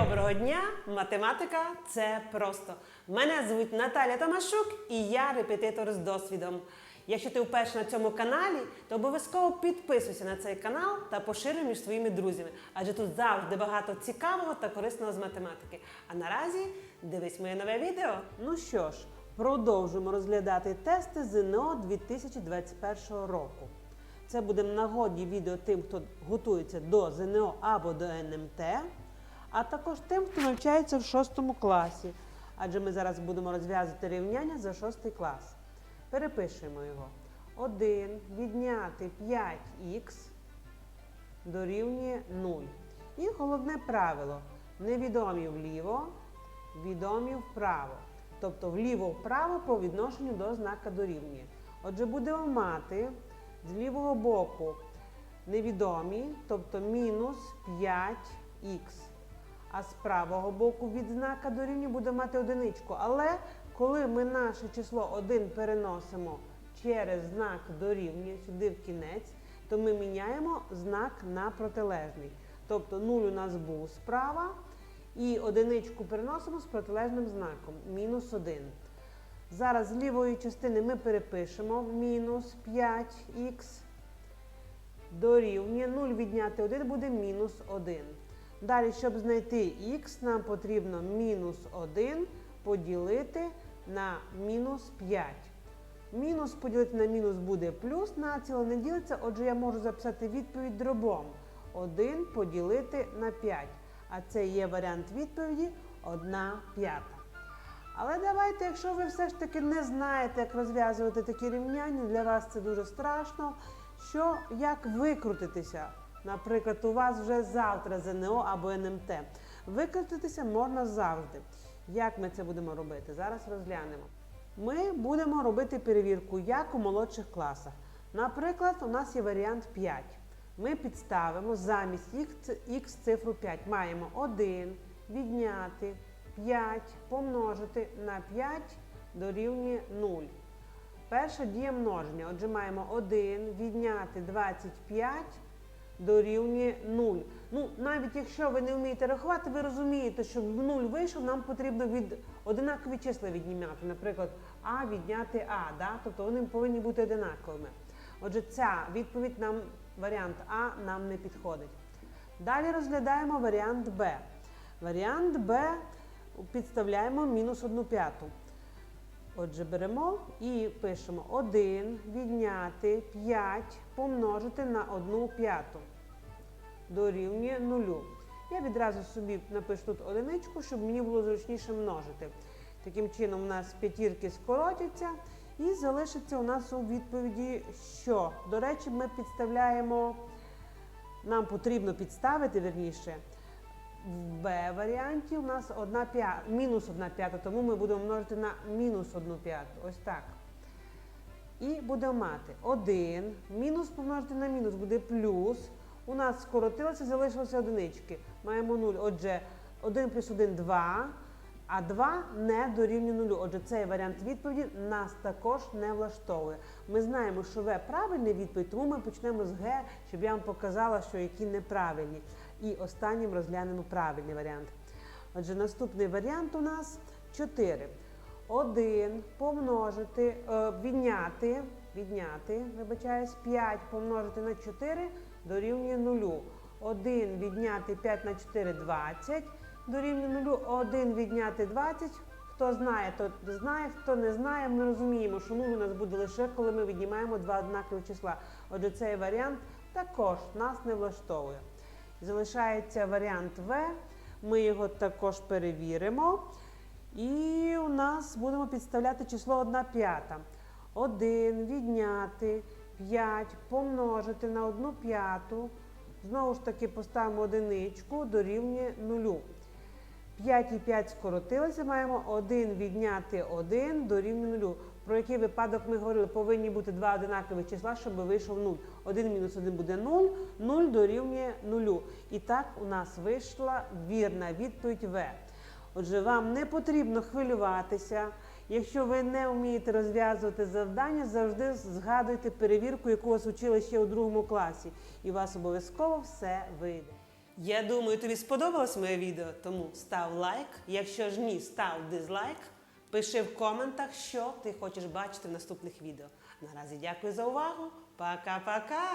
Доброго дня! Математика це просто. Мене звуть Наталя Томашук і я репетитор з досвідом. Якщо ти вперше на цьому каналі, то обов'язково підписуйся на цей канал та поширюй між своїми друзями, адже тут завжди багато цікавого та корисного з математики. А наразі дивись моє нове відео. Ну що ж, продовжуємо розглядати тести ЗНО 2021 року. Це буде в нагоді відео тим, хто готується до ЗНО або до НМТ, а також тим, хто навчається в 6 класі. Адже ми зараз будемо розв'язувати рівняння за 6 клас. Перепишемо його. 1 відняти 5х дорівнює 0. І головне правило: невідомі вліво, відомі вправо. Тобто вліво-вправо по відношенню до знака дорівнює. Отже, будемо мати з лівого боку невідомі, тобто мінус 5х. А з правого боку від знака дорівнює буде мати одиничку. Але коли ми наше число 1 переносимо через знак дорівнює сюди в кінець, то ми міняємо знак на протилежний. Тобто 0 у нас був справа, і одиничку переносимо з протилежним знаком мінус 1. Зараз з лівої частини ми перепишемо мінус 5х дорівнює 0 відняти 1 буде мінус 1. Далі, щоб знайти х, нам потрібно мінус 1 поділити на мінус 5. Мінус поділити на мінус буде плюс, націло не ділиться, отже, я можу записати відповідь дробом. 1 поділити на 5. А це є варіант відповіді 1 п'ята. Але давайте, якщо ви все ж таки не знаєте, як розв'язувати такі рівняння, для вас це дуже страшно. Що як викрутитися? Наприклад, у вас вже завтра ЗНО або НМТ. Викрутитися можна завжди. Як ми це будемо робити? Зараз розглянемо. Ми будемо робити перевірку як у молодших класах. Наприклад, у нас є варіант 5. Ми підставимо замість х цифру 5. Маємо 1 відняти 5 помножити на 5 дорівнює 0. Перша дія множення. Отже, маємо 1 відняти 25 дорівнює 0. Ну, навіть якщо ви не вмієте рахувати, ви розумієте, що в 0 вийшов, нам потрібно від одинакові числа віднімати. Наприклад, А відняти А. Да? Тобто вони повинні бути одинаковими. Отже, ця відповідь нам, варіант А нам не підходить. Далі розглядаємо варіант Б. Варіант Б підставляємо мінус 1 п'яту. Отже, беремо і пишемо 1 відняти 5 помножити на 1 п'яту. Дорівнює 0. Я відразу собі напишу тут одиничку, щоб мені було зручніше множити. Таким чином, у нас п'ятірки скоротяться і залишиться у нас у відповіді, що, до речі, ми підставляємо, нам потрібно підставити, верніше, в Б варіанті у нас 1 п'ята, мінус 1 п'ята, тому ми будемо множити на мінус 1 п'яту. Ось так. І будемо мати 1, мінус помножити на мінус буде плюс. У нас скоротилося, залишилося одинички. Маємо 0. Отже, 1 плюс 1 2, а 2 не дорівнює 0. Отже, цей варіант відповіді нас також не влаштовує. Ми знаємо, що В правильна відповідь, тому ми почнемо з Г, щоб я вам показала, що які неправильні. І останнім розглянемо правильний варіант. Отже, наступний варіант у нас 4. 1 помножити, е, відняти, відняти, вибачаюсь, 5 помножити на 4 дорівнює 0. 1 відняти 5 на 4 20 дорівнює 0. 1 відняти 20. Хто знає, то знає, хто не знає, ми розуміємо, що 0 у нас буде лише, коли ми віднімаємо два однакові числа. Отже, цей варіант також нас не влаштовує. Залишається варіант В. Ми його також перевіримо. І у нас будемо підставляти число 1 п'ята. 1 відняти 5 помножити на 1 п'яту. Знову ж таки поставимо одиничку дорівнює 0. 5 і 5 скоротилися, маємо 1 відняти 1 дорівнює 0. Про який випадок ми говорили, повинні бути два одинакові числа, щоб вийшов 0. 1 мінус 1 буде 0, 0 дорівнює 0. І так у нас вийшла вірна відповідь В. Отже, вам не потрібно хвилюватися. Якщо ви не вмієте розв'язувати завдання, завжди згадуйте перевірку, яку вас учили ще у другому класі, і у вас обов'язково все вийде. Я думаю, тобі сподобалось моє відео, тому став лайк. Якщо ж ні, став дизлайк. Пиши в коментах, що ти хочеш бачити в наступних відео. Наразі дякую за увагу. Пока-пока!